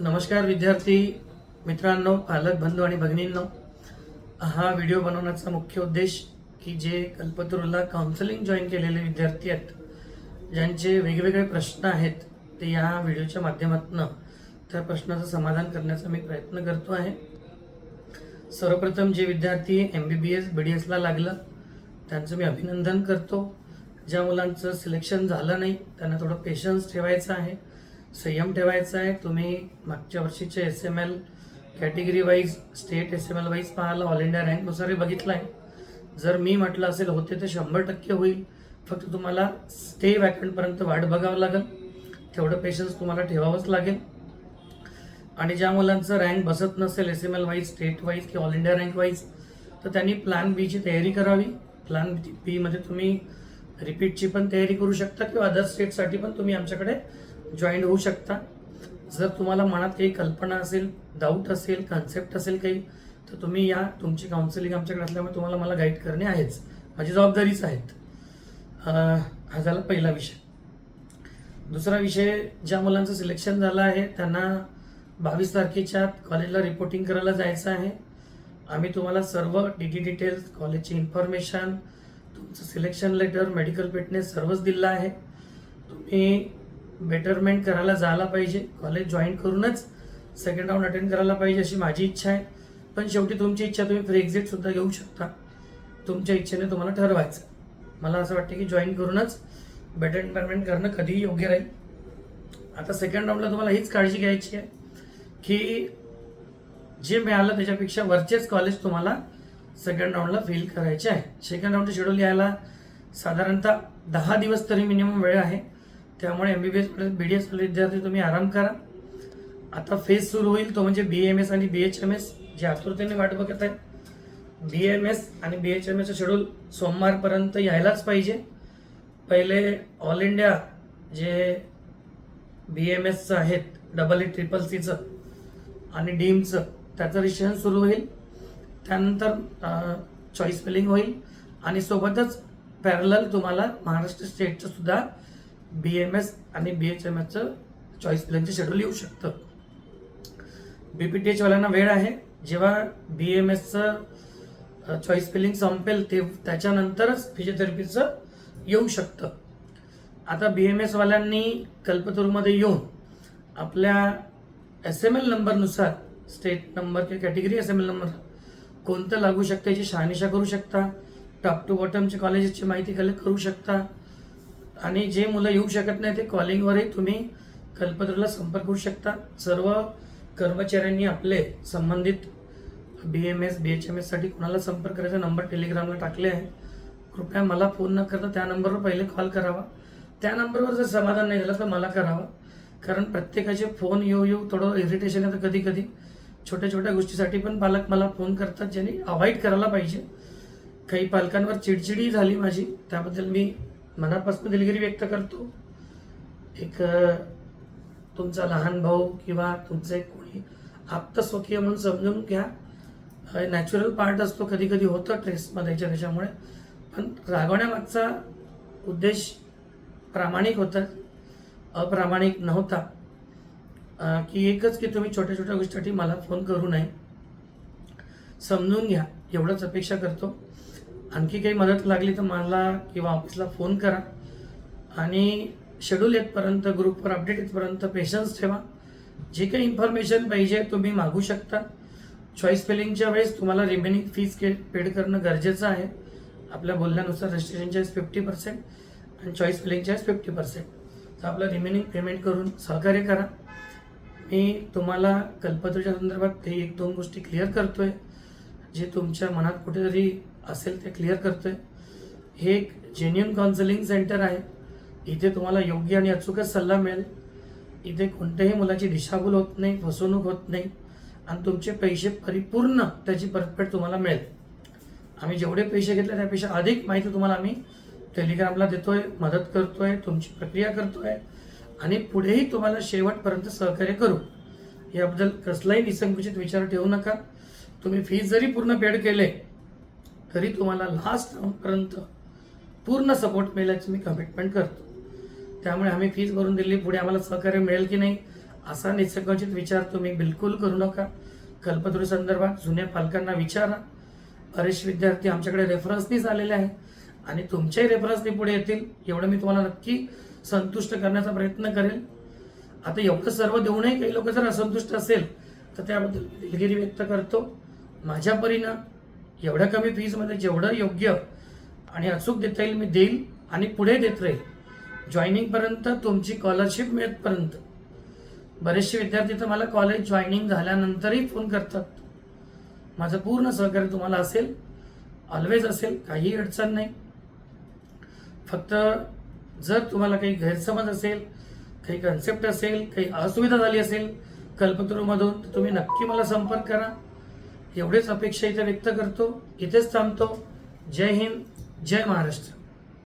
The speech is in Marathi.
नमस्कार विद्यार्थी मित्रांनो पालक बंधू आणि भगिनींनो. हा व्हिडिओ बनवण्याचा मुख्य उद्देश की जे कल्पतरूला काउन्सिलिंग जॉईन केलेले विद्यार्थी आहेत ज्यांचे वेगवेगळे प्रश्न आहेत ते या व्हिडिओच्या माध्यमातून त्या प्रश्नाचं समाधान करण्याचा मी प्रयत्न करतो आहे. सर्वप्रथम जे विद्यार्थी M B B S B D एसला लागलं त्यांचं मी अभिनंदन करतो. ज्या मुलांचं सिलेक्शन झालं नाही त्यांना थोडं पेशन्स ठेवायचं आहे. संयम ठेवायचा आहे. तुम्ही मागच्या वर्षीचे S M L category wise state S M L wise पाहायला ऑल इंडिया रँकनुसारही बघितलं आहे जर मी म्हटलं असेल होते तर शंभर टक्के होईल. फक्त तुम्हाला स्टे वॅकंटपर्यंत वाट बघावं लागेल. तेवढं पेशन्स तुम्हाला ठेवावंच लागेल. आणि ज्या मुलांचं रँक बसत नसेल S M L wise state wise किंवा ऑल इंडिया रँक वाईज तर त्यांनी प्लॅन बीची तयारी करावी. प्लॅन बीमध्ये तुम्ही रिपीटची पण तयारी करू शकता किंवा अदर स्टेटसाठी पण तुम्ही आमच्याकडे जॉईन होऊ शकता. जर तुम्हाला मनात काही कल्पना असेल डाऊट असेल कन्सेप्ट असेल काही तर तुम्ही या. तुमची काउन्सिलिंग आमच्याकडे असल्यामुळे तुम्हाला मला गाईड करणे आहेच. माझी जबाबदारीच आहेत. हा झाला पहिला विषय. दुसरा विषय ज्या मुलांचं सिलेक्शन झालं आहे त्यांना बावीस तारखेच्या कॉलेजला रिपोर्टिंग करायला जायचं आहे. आम्ही तुम्हाला सर्व डी टी डिटेल्स कॉलेजची इन्फॉर्मेशन तुमचं सिलेक्शन लेटर मेडिकल फिटनेस सर्वच दिलं आहे. तुम्ही बेटरमेंट करायला जायला पाहिजे. कॉलेज जॉईन करूनच सेकंड राऊंड अटेंड करायला पाहिजे अशी माझी इच्छा आहे. पण शेवटी तुमची इच्छा तुम्ही फ्री एक्झिटसुद्धा घेऊ शकता. तुमच्या इच्छेने तुम्हाला ठरवायचं. मला असं वाटतं की जॉईन करूनच बेटर बेटरमेंट करणं कधीही योग्य राहील. आता सेकंड राऊंडला तुम्हाला हीच काळजी घ्यायची आहे की जे मिळालं त्याच्यापेक्षा वरचेच कॉलेज तुम्हाला सेकंड राऊंडला फील करायचे आहे. सेकंड राऊंडचं शेड्यूल यायला साधारणतः दहा दिवस तरी मिनिमम वेळ आहे. त्यामुळे M B B S B D S विद्यार्थी तुम्ही आराम करा. आता फेज सुरू होईल तो म्हणजे बी एम एस आणि बी एच एम एस जे आतुरतेने वाट बघत आहेत. बी एम एस आणि बी एच एम एसचं शेड्यूल सोमवारपर्यंत यायलाच पाहिजे. पहिले ऑल इंडिया जे बी एम एसचं आहेत डबल ई ट्रिपल सीचं आणि डीमचं त्याचं रिशन सुरू होईल. त्यानंतर चॉईस फिलिंग होईल. आणि सोबतच पॅरल तुम्हाला महाराष्ट्र स्टेटचं सुद्धा बी एम एस आणि बी एच एम एसचं चॉईस प्लॅनचे शेड्यूल येऊ शकतं. बी पी टी एचवाल्यांना वेळ आहे. जेव्हा बी एम एसचं चॉईस फिलिंग संपेल ते त्याच्यानंतरच फिजिओथेरपीचं येऊ शकतं. आता बी एम एसवाल्यांनी कल्पतरूमध्ये येऊन आपल्या एस एम एल नंबरनुसार स्टेट नंबर किंवा category S M L number कोणतं लागू शकतं याची शहानिशा करू शकता. टॉप टू बॉटमचे कॉलेजेसची माहिती कलेक्ट करू शकता. आणि जे मुलं येऊ शकत नाही ते कॉलिंगवरही तुम्ही कल्पतरूला संपर्क करू शकता. सर्व कर्मचाऱ्यांनी आपले संबंधित B M S B H M एससाठी कोणाला संपर्क करायचा नंबर टेलिग्रामला टाकले आहे. कृपया मला फोन न करता त्या नंबरवर पहिले कॉल करावा. त्या नंबरवर जर समाधान नाही झालं तर मला करावं. कारण प्रत्येकाचे फोन येऊ येऊ थोडं इरिटेशन येतं कधी कधी. छोट्या छोट्या गोष्टीसाठी पण पालक मला फोन करतात ज्यांनी अवॉइड करायला पाहिजे. काही पालकांवर चिडचिडी झाली माझी. त्याबद्दल मी मनापासून दिलगिरी व्यक्त करतो. एक तुमचा लहान भाऊ किंवा तुमचे कोणी आप्त स्वकीय म्हणून समजून घ्या. नॅचरल पार्ट असतो कधी कधी होतं ट्रेसमध्ये याच्या त्याच्यामुळे. पण रागवण्यामागचा उद्देश प्रामाणिक होता अप्रामाणिक नव्हता. की एकच की तुम्ही छोट्या छोट्या गोष्टीसाठी मला फोन करू नये. समजून घ्या एवढंच अपेक्षा करतो. आणखी काही मदत लागली तर मला किंवा ऑफिसला फोन करा. आणि शेड्यूल येतपर्यंत ग्रुपवर अपडेट येतपर्यंत पेशन्स ठेवा. जे काही इन्फॉर्मेशन पाहिजे तुम्ही मागू शकता. चॉईस फिलिंगच्या वेळेस तुम्हाला रिमेनिंग फीज के पेड करणं गरजेचं आहे. आपल्या बोलण्यानुसार रजिस्ट्रेशनच्या वेळेस फिफ्टी पर्सेंट आणि चॉईस फिलिंगच्या वेळेस फिफ्टी पर्सेंट तर आपलं रिमेनिंग पेमेंट करून सहकार्य करा. मी तुम्हाला कल्पतरूच्या संदर्भात ते एक दोन गोष्टी क्लिअर करतोय. जे तुमच्या मनात कुठेतरी असेल ते क्लिअर करतोय. हे एक जेन्युन काउन्सिलिंग सेंटर आहे. इथे तुम्हाला योग्य आणि अचूकच सल्ला मिळेल. इथे कोणत्याही मुलाची दिशाभूल होत नाही फसवणूक होत नाही. आणि तुमचे पैसे परिपूर्ण त्याची परतफेड तुम्हाला मिळेल. आम्ही जेवढे पैसे घेतले त्यापेक्षा अधिक माहिती तुम्हाला आम्ही टेलिग्रामला देतोय मदत करतोय तुमची प्रक्रिया करतोय. आणि पुढेही तुम्हाला शेवटपर्यंत सहकार्य करू. याबद्दल कसलाही निसंकुचित विचार ठेवू नका. तुम्ही फीज जरी पूर्ण पेड केले तरी तुम्हाला लास्ट राऊंडपर्यंत पूर्ण सपोर्ट मिळाल्याची मी कमिटमेंट करतो. त्यामुळे आम्ही फीज भरून दिली. पुढे आम्हाला सहकार्य मिळेल की नाही असा निसर्गोचित विचार तुम्ही बिलकुल करू नका. कल्पतरू संदर्भात जुन्या पालकांना विचारा. बरेच विद्यार्थी आमच्याकडे रेफरन्सनीच आलेले आहे आणि तुमच्याही रेफरन्सनी पुढे येतील. एवढं मी तुम्हाला नक्की संतुष्ट करण्याचा प्रयत्न करेल. आता एवढं सर्व देऊनही काही लोक जर असंतुष्ट असेल तर त्याबद्दल दिलगिरी व्यक्त करतो. माझ्या परीनं एवढ्या कमी फीजमध्ये जेवढं योग्य आणि अचूक देता येईल मी देईल आणि पुढे देत राहील. जॉईनिंगपर्यंत तुमची स्कॉलरशिप मिळतपर्यंत बरेचसे विद्यार्थी तर मला कॉलेज जॉईनिंग झाल्यानंतरही फोन करतात. माझं पूर्ण सहकार्य तुम्हाला असेल ऑलवेज असेल काही अडचण नाही. फक्त जर तुम्हाला काही गैरसमज असेल काही कन्सेप्ट असेल काही असुविधा झाली असेल कल्पतरूमधून तर तुम्ही नक्की मला संपर्क करा. एवढेच अपेक्षा इथे व्यक्त करतो. इथेच थांबतो. जय हिंद जय महाराष्ट्र.